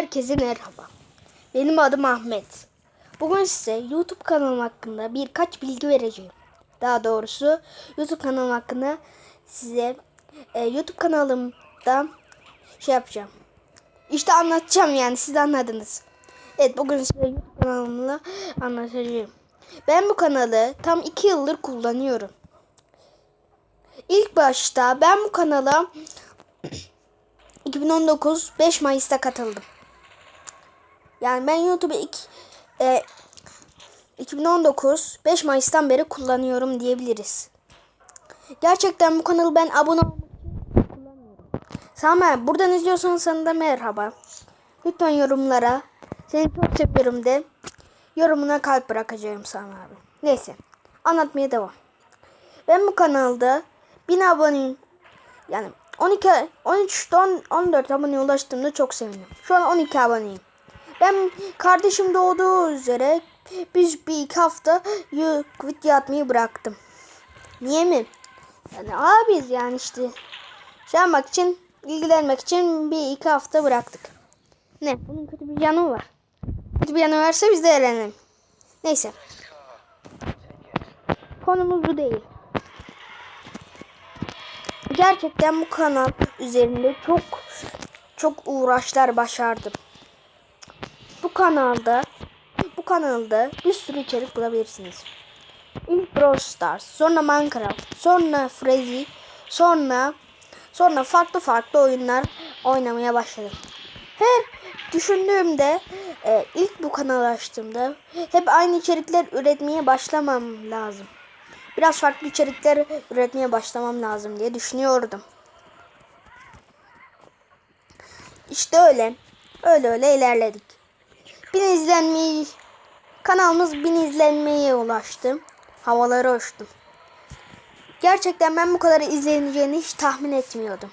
Herkese merhaba. Benim adım Ahmet. Bugün size YouTube kanalım hakkında birkaç bilgi vereceğim. Daha doğrusu YouTube kanalım hakkında size e, YouTube kanalımda şey yapacağım. İşte anlatacağım yani siz anladınız. Evet bugün size YouTube kanalımla anlatacağım. Ben bu kanalı tam 2 yıldır kullanıyorum. İlk başta ben bu kanala 2019 5 Mayıs'ta katıldım. Yani ben YouTube'u ilk e, 2019 5 Mayıs'tan beri kullanıyorum diyebiliriz. Gerçekten bu kanalı ben abone kullanıyorum. Sama buradan izliyorsan sana da merhaba. Lütfen yorumlara seni çok seviyorum de yorumuna kalp bırakacağım sana abi. Neyse anlatmaya devam. Ben bu kanalda 1000 abone yani 12 13'ten 14 aboneye ulaştığımda çok sevindim. Şu an 12 aboneyim. Ben kardeşim doğduğu üzere biz bir iki hafta video atmayı bıraktım. Niye mi? Yani abi yani işte şey yapmak için ilgilenmek için bir iki hafta bıraktık. Ne? Bunun kötü bir yanı var. Kötü bir yanı varsa biz de eğlenelim. Neyse. Konumuz bu değil. Gerçekten bu kanal üzerinde çok çok uğraşlar başardım. Bu kanalda bu kanalda bir sürü içerik bulabilirsiniz. İlk Brawl Stars, sonra Minecraft, sonra Freddy, sonra sonra farklı farklı oyunlar oynamaya başladım. Her düşündüğümde e, ilk bu kanalı açtığımda hep aynı içerikler üretmeye başlamam lazım. Biraz farklı içerikler üretmeye başlamam lazım diye düşünüyordum. İşte öyle. Öyle öyle ilerledik. Bin izlenmeyi kanalımız bin izlenmeye ulaştı. Havaları uçtu. Gerçekten ben bu kadar izleneceğini hiç tahmin etmiyordum.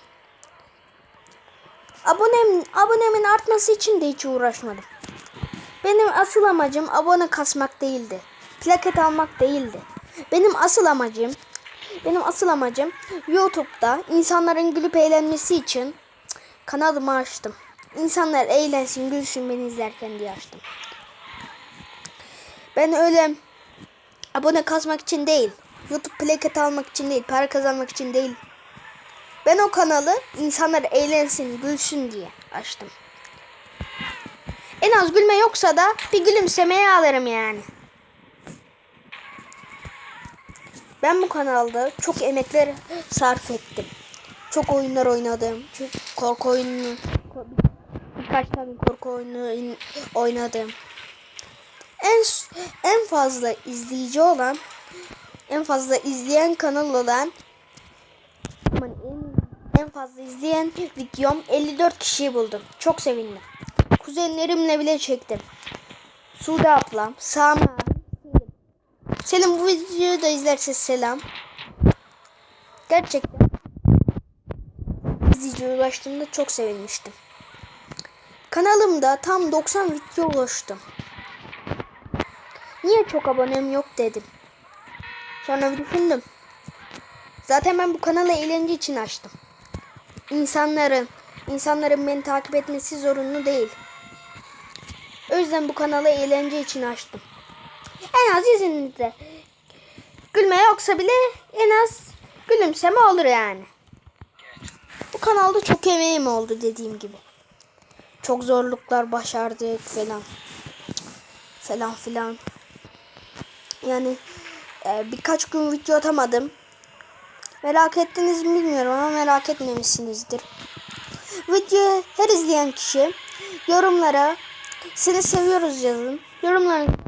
Abonem, abonemin artması için de hiç uğraşmadım. Benim asıl amacım abone kasmak değildi. Plaket almak değildi. Benim asıl amacım benim asıl amacım YouTube'da insanların gülüp eğlenmesi için kanalımı açtım. İnsanlar eğlensin, gülsün beni izlerken diye açtım. Ben öyle abone kasmak için değil, YouTube plaket almak için değil, para kazanmak için değil. Ben o kanalı insanlar eğlensin, gülsün diye açtım. En az gülme yoksa da bir gülümsemeye alırım yani. Ben bu kanalda çok emekler sarf ettim. Çok oyunlar oynadım. Çok korku oyunu, birkaç tane korku oyunu oynadım. En en fazla izleyici olan, en fazla izleyen kanal olan en, en fazla izleyen videom 54 kişiyi buldum. Çok sevindim. Kuzenlerimle bile çektim. Sude ablam, Sami Selim. Selim bu videoyu da izlerse selam. Gerçekten izleyiciye ulaştığımda çok sevinmiştim. Kanalımda tam 90 video ulaştım. Niye çok abonem yok dedim. Sonra bir düşündüm. Zaten ben bu kanalı eğlence için açtım. İnsanların, insanların beni takip etmesi zorunlu değil. O yüzden bu kanalı eğlence için açtım. En az yüzünüzde. Gülme yoksa bile en az gülümseme olur yani. Bu kanalda çok emeğim oldu dediğim gibi. Çok zorluklar başardık falan. Falan filan. Yani e, birkaç gün video atamadım. Merak ettiniz mi bilmiyorum ama merak etmemişsinizdir. Videoyu her izleyen kişi yorumlara seni seviyoruz yazın. Yorumlarınızı